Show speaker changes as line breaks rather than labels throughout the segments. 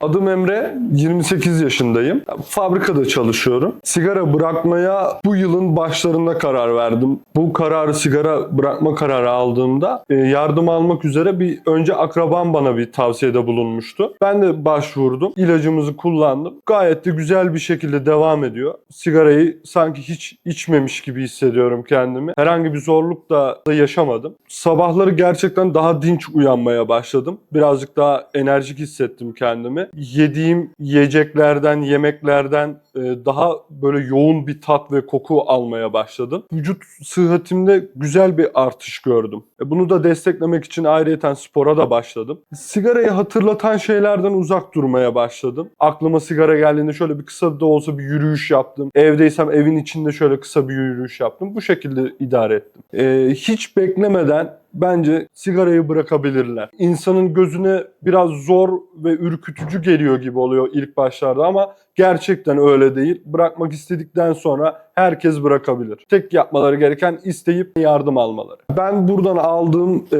Adım Emre, 28 yaşındayım. Fabrikada çalışıyorum. Sigara bırakmaya bu yılın başlarında karar verdim. Bu kararı sigara bırakma kararı aldığımda e, yardım almak üzere bir önce akrabam bana bir tavsiyede bulunmuştu. Ben de başvurdum. İlacımızı kullandım. Gayet de güzel bir şekilde devam ediyor. Sigarayı sanki hiç içmemiş gibi hissediyorum kendimi. Herhangi bir zorluk da da yaşamadım. Sabahları gerçekten daha dinç uyanmaya başladım. Birazcık daha enerjik hissettim kendimi. Yediğim yiyeceklerden, yemeklerden e, daha böyle yoğun bir tat ve koku almaya başladım. Vücut sıhhatimde güzel bir artış gördüm. E, Bunu da desteklemek için ayrıyeten spora da başladım. Sigarayı hatırlatan şeylerden uzak durmaya başladım. Aklıma sigara geldiğinde şöyle bir kısa da olsa bir yürüyüş yaptım. Evdeysem evin içinde şöyle kısa bir yürüyüş yaptım. Bu şekilde idare ettim. E, hiç beklemeden bence sigarayı bırakabilirler. İnsanın gözüne biraz zor ve ürkütücü geliyor gibi oluyor ilk başlarda ama gerçekten öyle değil. Bırakmak istedikten sonra herkes bırakabilir. Tek yapmaları gereken isteyip yardım almaları. Ben buradan aldığım e,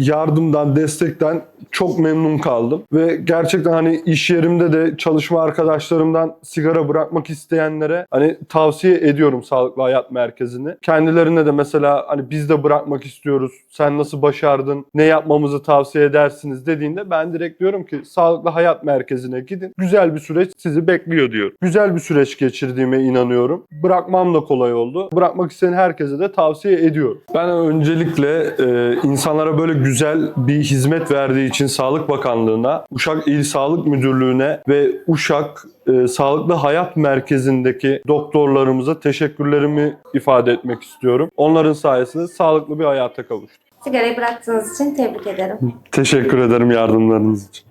yardımdan, destekten çok memnun kaldım ve gerçekten hani iş yerimde de çalışma arkadaşlarımdan sigara bırakmak isteyenlere hani tavsiye ediyorum Sağlıklı Hayat Merkezi'ni. Kendilerine de mesela hani biz de bırakmak istiyoruz. Sen nasıl başardın? Ne yapmamızı tavsiye edersiniz dediğinde ben direkt diyorum ki Sağlıklı Hayat Merkezi'ne gidin. Güzel bir süreç sizi bekliyor diyor. Güzel bir süreç geçirdiğime inanıyorum. Bırakmam da kolay oldu. Bırakmak isteyen herkese de tavsiye ediyorum. Ben öncelikle e, insanlara böyle güzel bir hizmet verdiği için Sağlık Bakanlığı'na, Uşak İl Sağlık Müdürlüğü'ne ve Uşak e, Sağlıklı Hayat Merkezi'ndeki doktorlarımıza teşekkürlerimi ifade etmek istiyorum. Onların sayesinde sağlıklı bir hayata kavuştuk.
Sigarayı bıraktığınız için tebrik ederim.
Teşekkür ederim yardımlarınız için.